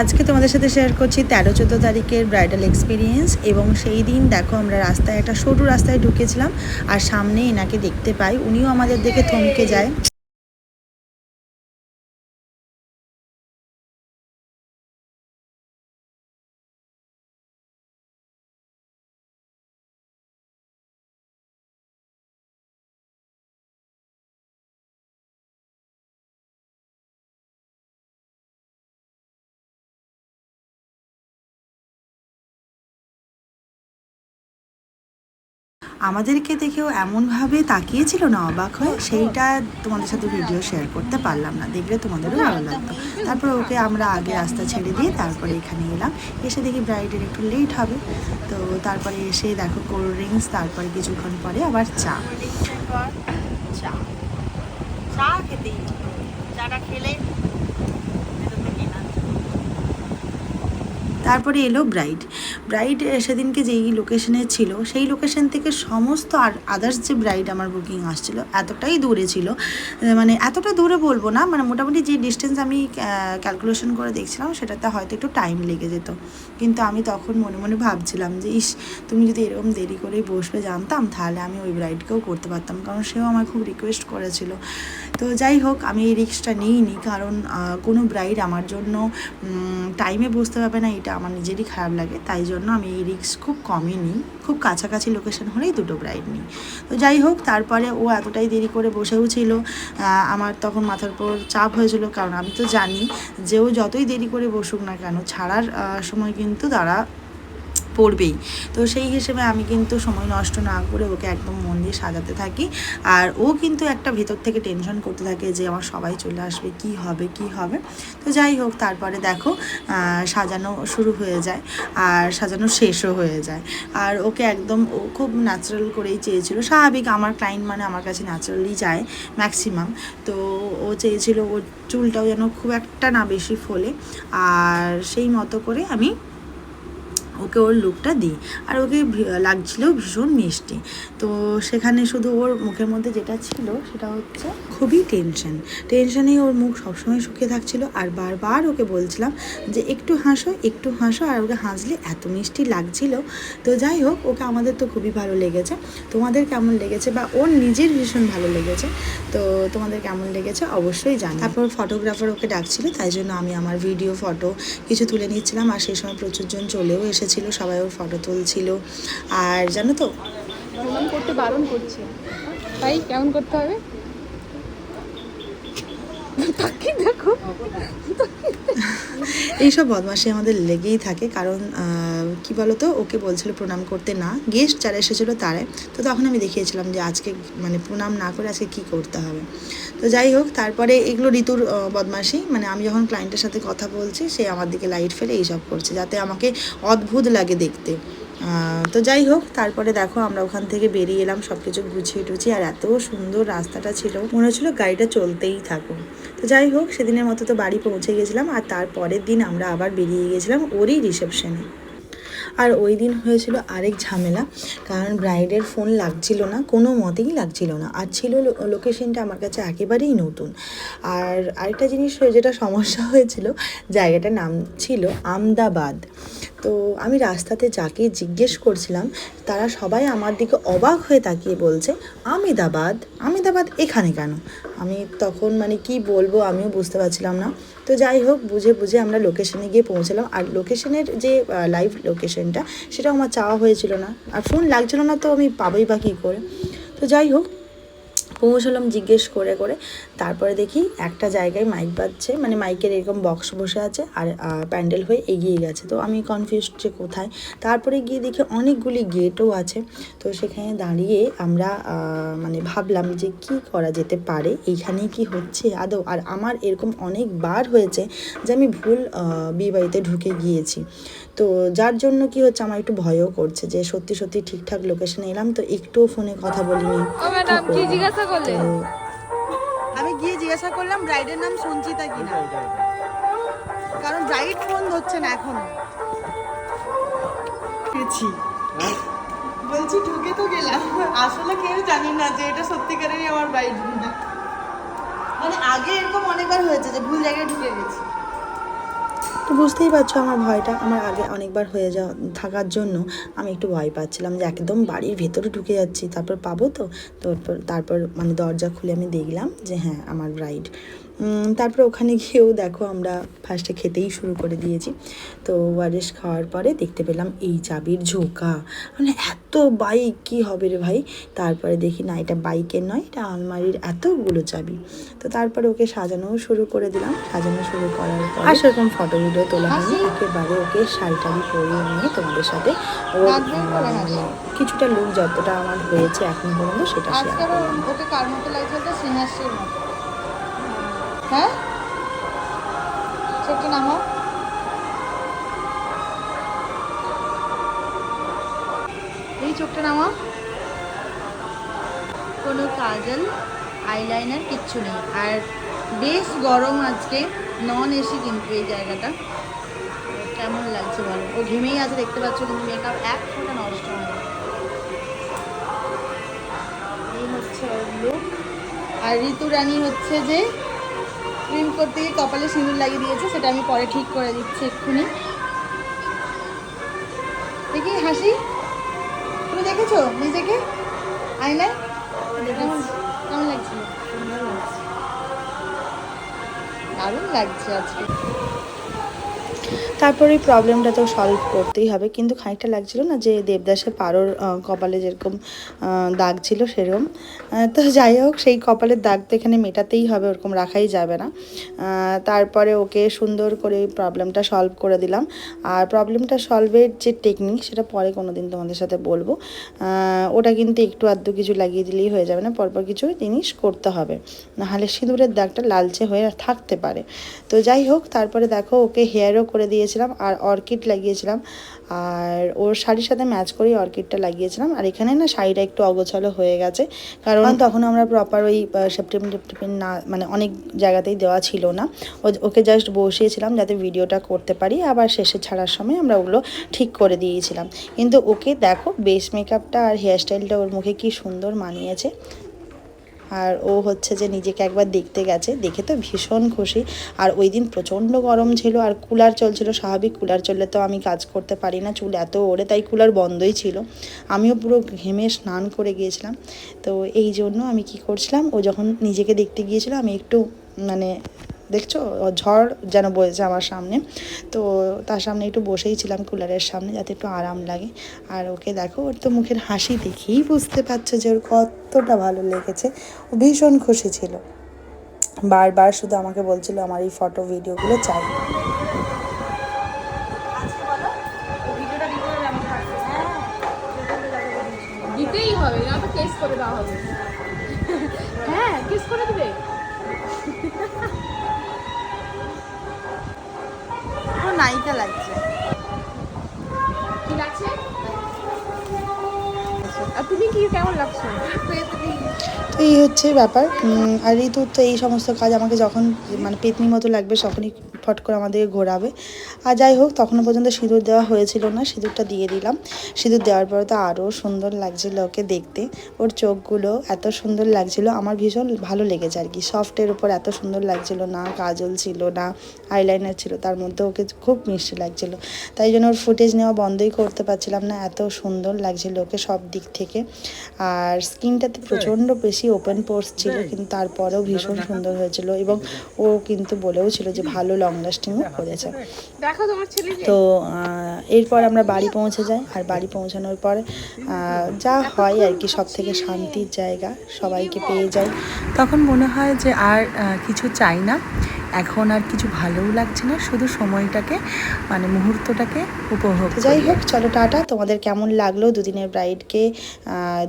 আজকে তোমাদের সাথে শেয়ার করছি তেরো, চোদ্দ তারিখের ব্রাইডাল এক্সপিরিয়েন্স এবং সেই দিন দেখো আমরা রাস্তায় একটা সরু রাস্তায় ঢুকেছিলাম আর সামনে এনাকে দেখতে পাই। উনিও আমাদের দেখে থমকে যায়। আমাদেরকে দেখেও এমনভাবে তাকিয়েছিল না অবাক হয়ে, সেইটা তোমাদের সাথে ভিডিও শেয়ার করতে পারলাম না। দেখলে তোমাদেরও ভালো লাগতো। তারপর ওকে আমরা আগে রাস্তা ছেড়ে দিয়ে তারপরে এখানে এলাম। এসে দেখি ব্রাইডের একটু লেট হবে। তো তারপরে এসে দেখো কোল্ড ড্রিঙ্কস তারপরে কিছুক্ষণ পরে আবার চা। চা। চা চাটা খেলে তারপরে এলো ব্রাইড। ব্রাইড সেদিনকে যেই লোকেশনে ছিল, সেই লোকেশন থেকে সমস্ত আর আদার্স যে ব্রাইড আমার বুকিং আসছিল, এতটাই দূরে ছিল। মানে এতটা দূরে বলব না মানে মোটামুটি যে ডিস্টেন্স আমি ক্যালকুলেশন করে দেখছিলাম, সেটাতে হয়তো একটু টাইম লেগে যেত। কিন্তু আমি তখন মনে মনে ভাবছিলাম যে, ইস, তুমি যদি এরকম দেরি করেই বসবে জানতাম, তাহলে আমি ওই ব্রাইডকেও করতে পারতাম। কারণ সেও আমার খুব রিকোয়েস্ট করেছিল। তো যাই হোক, আমি এই রিক্সটা নিইনি। কারণ কোনো ব্রাইড আমার জন্য টাইমে বুঝতে পারবে না, এটা আমার নিজেরই খারাপ লাগে। তাই জন্য আমি এই রিক্স খুব কমই নিই। খুব কাছাকাছি লোকেশন হলেই দুটো ব্রাইড নিই। তো যাই হোক, তারপরে ও এতটাই দেরি করে বসেও ছিল। আমার তখন মাথার উপর চাপ হয়েছিল। কারণ আমি তো জানি যে ও যতই দেরি করে বসুক না কেন, ছাড়ার সময় কিন্তু তারা পড়বেই। তো সেই হিসেবে আমি কিন্তু সময় নষ্ট না করে ওকে একদম মন দিয়ে সাজাতে থাকি। আর ও কিন্তু একটা ভেতর থেকে টেনশন করতে থাকে যে আমার সবাই চলে আসবে, কি হবে কি হবে। তো যাই হোক, তারপরে দেখো সাজানো শুরু হয়ে যায় আর সাজানো শেষও হয়ে যায়। আর ওকে একদম, ও খুব ন্যাচারাল করেই চেয়েছিল। স্বাভাবিক আমার ক্লায়েন্ট মানে আমার কাছে ন্যাচারালি যায় ম্যাক্সিমাম তো ও চেয়েছিল ওর চুলটাও যেন খুব একটা না বেশি ফোলে। আর সেই মতো করে আমি ওকে ওর লুকটা দিই। আর ওকে লাগছিল ভীষণ মিষ্টি। তো সেখানে শুধু ওর মুখের মধ্যে যেটা ছিল সেটা হচ্ছে খুবই টেনশন টেনশনেই ওর মুখ সবসময় শুকিয়ে থাকছিল। আর বারবার ওকে বলছিলাম যে, একটু হাসো একটু হাসো। আর ওকে হাসলে এত মিষ্টি লাগছিল। তো যাই হোক, ওকে আমাদের তো খুবই ভালো লেগেছে। তোমাদের কেমন লেগেছে বা ওর নিজের ভীষণ ভালো লেগেছে? তো তোমাদের কেমন লেগেছে অবশ্যই জানি। তারপর ফটোগ্রাফার ওকে ডাকছিল, তাই জন্য আমি আমার ভিডিও ফটো কিছু তুলে নিচ্ছিলাম। আর সেই সময় প্রচুরজন চলেও চলেও এসেছিল সবাই ওর ফটো তুলছিল। আর জানো তো? করতে বারণ করছে। তাই কেমন করতে হবে? দেখো। এইসব বদমাশি আমাদের লেগেই থাকে কারণ কি বলতো ওকে বলছিল প্রণাম করতে না গেস্ট যারা এসেছিল তারাই। তো তখন আমি দেখিয়েছিলাম যে আজকে মানে প্রণাম না করে আজকে কী করতে হবে। তো যাই হোক তারপরে এগুলো ঋতুর আহ, বদমাশি মানে আমি যখন ক্লায়েন্টের সাথে কথা বলছি সে আমার দিকে লাইট ফেলে এইসব করছে যাতে আমাকে অদ্ভুত লাগে দেখতে। তো যাই হোক, তারপরে দেখো আমরা ওখান থেকে বেরিয়ে এলাম সব কিছু গুছিয়ে টুছিয়ে, আর এত সুন্দর রাস্তাটা ছিল। মনে হচ্ছিল গাড়িটা চলতেই থাকুক। তো যাই হোক, সেদিনের মতো তো বাড়ি পৌঁছে গেছিলাম, আর তারপরের দিন আমরা আবার বেরিয়ে গেছিলাম ওরই রিসেপশনে। আর ওই দিন হয়েছিল আরেক ঝামেলা, কারণ ব্রাইডের ফোন লাগছিল না, কোনো মতেই লাগছিল না। আর ছিল লোকেশনটা আমার কাছে একেবারেই নতুন। আর আরেকটা জিনিস হয়ে, যেটা সমস্যা হয়েছিল, জায়গাটার নাম ছিল আমদাবাদ। তো আমি রাস্তাতে যাকে জিজ্ঞেস করছিলাম, তারা সবাই আমার দিকে অবাক হয়ে তাকিয়ে বলছে, আমেদাবাদ? আমেদাবাদ এখানে কেন? আমি তখন মানে কি বলব, আমিও বুঝতে পারছিলাম না। তো যাই হোক, বুঝে বুঝে আমরা লোকেশনে গিয়ে পৌঁছলাম। আর লোকেশনের যে লাইভ লোকেশনটা সেটাও আমার চাওয়া হয়েছিল না। আর ফোন লাগছিল না তো আমি পাবই বা কী করে। তো যাই হোক পৌঁছলাম জিজ্ঞেস করে করে তারপরে দেখি একটা জায়গায় মাইক বাজছে মানে মাইকের এরকম বক্স বসে আছে আর প্যান্ডেল হয়ে এগিয়ে গেছে। তো আমি কনফিউজ যে কোথায়। তারপরে গিয়ে দেখি অনেকগুলি গেটও আছে। তো সেখানে দাঁড়িয়ে আমরা মানে ভাবলাম যে কি করা যেতে পারে, এইখানেই কি হচ্ছে আদৌ? আর আমার এরকম অনেকবার হয়েছে যে আমি ভুল বিয়েবাড়িতে ঢুকে গিয়েছি। তো যার জন্য কি হচ্ছে আমার একটু ভয়ও করছে যে সত্যি সত্যি ঠিকঠাক লোকেশনে এলাম তো একটুও ফোনে কথা বলিনি। ম্যাডাম কি জিজ্ঞাসা করলে? আমি গিয়ে জিজ্ঞাসা করলাম ব্রাইডের নাম সঞ্চিতা কিনা? কারণ ব্রাইড ফোন ধরছে না এখনও। পেয়েছি। বলছি ঢুকে তো গেলাম। আসলে কেউ জানি না যে এটা সত্যিকারেরই আমার ব্রাইড মানে আগে এরকম অনেকবার হয়েছে যে ভুল জায়গায় ঢুকে গেছি। তো বুঝতেই পারছ আমার ভয়টা আমার আগে অনেকবার হয়ে যাওয়া থাকার জন্য আমি একটু ভয় পাচ্ছিলাম যে একদম বাড়ির ভেতরে ঢুকে যাচ্ছি, তারপর পাবো তো? তারপর তারপর মানে দরজা খুলে আমি দেখলাম যে হ্যাঁ আমার ব্রাইড তারপর ওখানে গিয়েও দেখো আমরা ফার্স্টে খেতেই শুরু করে দিয়েছি। তো ওয়ারেস খাওয়ার পরে দেখতে পেলাম এই চাবির ঝোঁকা। মানে এত বাইক কি হবে রে ভাই? তারপরে দেখি না এটা বাইকের নয় এটা আলমারির এতগুলো চাবি। তো তারপরে ওকে সাজানোও শুরু করে দিলাম। সাজানো শুরু করার পর আর সেরকম ফটো ভিডিও তোলা হয়নি? একেবারে ওকে শাড়ি টাড়ি পরিয়ে নিয়ে তোমাদের সাথে ওর হাসি। কিছুটা লুক যতটা আমার হয়েছে এখন পর্যন্ত সেটা শেয়ার করলাম। ওকে কার মতো লাগছে বলতে মতো। হ্যাঁ? চোখটা নামাও এই চোখটা নামাও। কোনো কাজল আইলাইনার কিচ্ছু নেই। আর বেশ গরম আজকে। নন এসি কিন্তু এই জায়গাটা। কেমন লাগছে বলো? ও ঘেমেই আছে, দেখতে পাচ্ছ কিন্তু মেকআপ এক ফোঁটা নষ্ট হয় এই হচ্ছে ওর লুক আর ঋতু রানী হচ্ছে যে ক্রিম করতে গিয়ে কপালে সিঁদুর লাগিয়ে দিয়েছে, সেটা আমি পরে ঠিক করে দিচ্ছি এক্ষুনি। দেখি হাসি, তুমি দেখেছ নিজেকে? আয়নায়? কেমন লাগছিল দারুণ লাগছে আজকে। তারপরে প্রবলেমটা তো সলভ করতেই হবে। কিন্তু খানিকটা লাগছিল না যে দেবদাসের পারোর কপালে যেরকম দাগ ছিল সেরকম। তো যাই হোক, সেই কপালের দাগ তো এখানে মেটাতেই হবে, ওরকম রাখাই যাবে না। তারপরে ওকে সুন্দর করে প্রবলেমটা সলভ করে দিলাম। আর প্রবলেমটা সলভের যে টেকনিক সেটা পরে কোনো দিন তোমাদের সাথে বলব। ওটা কিন্তু একটু আধটু কিছু লাগিয়ে দিলেই হয়ে যাবে না, পরপর কিছু জিনিস করতে হবে। নাহলে সিঁদুরের দাগটা লালচে হয়ে থাকতে পারে। তো যাই হোক, তারপরে দেখো ওকে হেয়ারও করে দিয়েছিলাম আর অর্কিড লাগিয়েছিলাম। আর ওর শাড়ির সাথে ম্যাচ করেই অর্কিডটা লাগিয়েছিলাম। আর এখানে না শাড়িটা একটু অগোছালো হয়ে গেছে। কারণ তখন আমরা প্রপার ওই সেপ্টেম্বর টেপ্টেম্বর না মানে অনেক জায়গাতেই দেওয়া ছিল না। ওকে জাস্ট বসিয়েছিলাম যাতে ভিডিওটা করতে পারি। আবার শেষে ছাড়ার সময় আমরা ওগুলো ঠিক করে দিয়েছিলাম। কিন্তু ওকে দেখো বেস মেকআপটা আর হেয়ারস্টাইলটা ওর মুখে কি সুন্দর মানিয়েছে। আর ও হচ্ছে যে নিজেকে একবার দেখতে গেছে, দেখে তো ভীষণ খুশি। আর ওই দিন প্রচণ্ড গরম ছিল আর কুলার চলছিল, স্বাভাবিক কুলার চললে তো আমি কাজ করতে পারি না, চুল এত ওড়ে তাই কুলার বন্ধই ছিল। আমিও পুরো ঘেমে স্নান করে গিয়েছিলাম। তো এই জন্য আমি কি করছিলাম, ও যখন নিজেকে দেখতে গিয়েছিল, আমি একটু মানে দেখছ? ঝড় যেন বয়েছে আমার সামনে। তো তার সামনে একটু বসেই ছিলাম কুলারের সামনে যাতে একটু আরাম লাগে। আর ওকে দেখো, ওর তো মুখের হাসি দেখেই বুঝতে পারছ যে ওর কতটা ভালো লেগেছে। ও ভীষণ খুশি ছিল। বারবার শুধু আমাকে বলছিল, আমার এই ফটো ভিডিওগুলো চাই। কেস করে দেওয়া হবে। হ্যাঁ কেস করে দিবে পুরো নায়িকা লাগছে। কি লাগছে? আর তো এই হচ্ছে ব্যাপার। আর ঋতুর তো এই সমস্ত কাজ আমাকে যখন মানে পেতনি মতো লাগবে তখনই ফট করে আমাদেরকে ঘোরাবে। আর যাই হোক তখনও পর্যন্ত সিঁদুর দেওয়া হয়েছিল না, সিঁদুরটা দিয়ে দিলাম। সিঁদুর দেওয়ার পরে তো আরও সুন্দর লাগছিল ওকে দেখতে। ওর চোখগুলো এত সুন্দর লাগছিল, আমার ভীষণ ভালো লেগেছে আর কি। সফটের উপর এত সুন্দর লাগছিল না, কাজল ছিল না আইলাইনার ছিল, তার মধ্যে ওকে খুব মিষ্টি লাগছিল। তাই জন্য ওর ফুটেজ নেওয়া বন্ধই করতে পারছিলাম না, এত সুন্দর লাগছিল ওকে সব দিক থেকে। আর স্কিনটাতে প্রচণ্ড বেশি ওপেন পোর্স ছিল কিন্তু তারপরেও ভীষণ সুন্দর হয়েছিল এবং ও কিন্তু বলেও ছিল যে ভালো লং লাস্টিংও করেছে। তো এরপর আমরা বাড়ি পৌঁছে যাই আর বাড়ি পৌঁছানোর পর যা হয় আর কি সব থেকে শান্তির জায়গা সবাইকে পেয়ে যাই। তখন মনে হয় যে আর কিছু চাই না। এখন আর কিছু ভালোও লাগছে না শুধু সময়টাকে মানে মুহূর্তটাকে উপভোগ যাই হোক চলো টাটা। তোমাদের কেমন লাগল দুদিনের ব্রাইডকে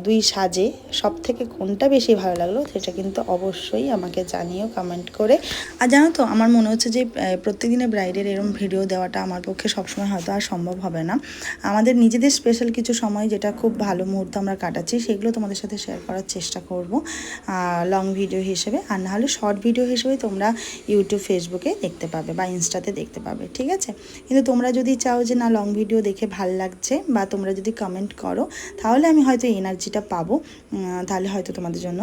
দুই সাজে? সব থেকে কোনটা বেশি ভালো লাগল সেটা কিন্তু অবশ্যই আমাকে জানিও কমেন্ট করে। আর জানো তো আমার মনে হচ্ছে যে প্রত্যেকদিনের ব্রাইডের এরম ভিডিও দেওয়াটা আমার পক্ষে সবসময় হয়তো আর সম্ভব হবে না। আমাদের নিজেদের স্পেশাল কিছু সময় যেটা খুব ভালো মুহূর্ত আমরা কাটাচ্ছি সেগুলো তোমাদের সাথে শেয়ার করার চেষ্টা করব লং ভিডিও হিসেবে। আর নাহলে শর্ট ভিডিও হিসেবে তোমরা ইউটিউব ফেসবুকে দেখতে পাবে বা ইনস্টাতে দেখতে পাবে, ঠিক আছে? কিন্তু তোমরা যদি চাও যে না লং ভিডিও দেখে ভালো লাগছে বা তোমরা যদি কমেন্ট করো, তাহলে আমি হয়তো এনার্জিটা পাবো তাহলে হয়তো তোমাদের জন্য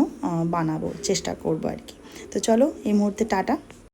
বানাবো, চেষ্টা করব আর কি। তো চলো, এই মুহূর্তে টাটা।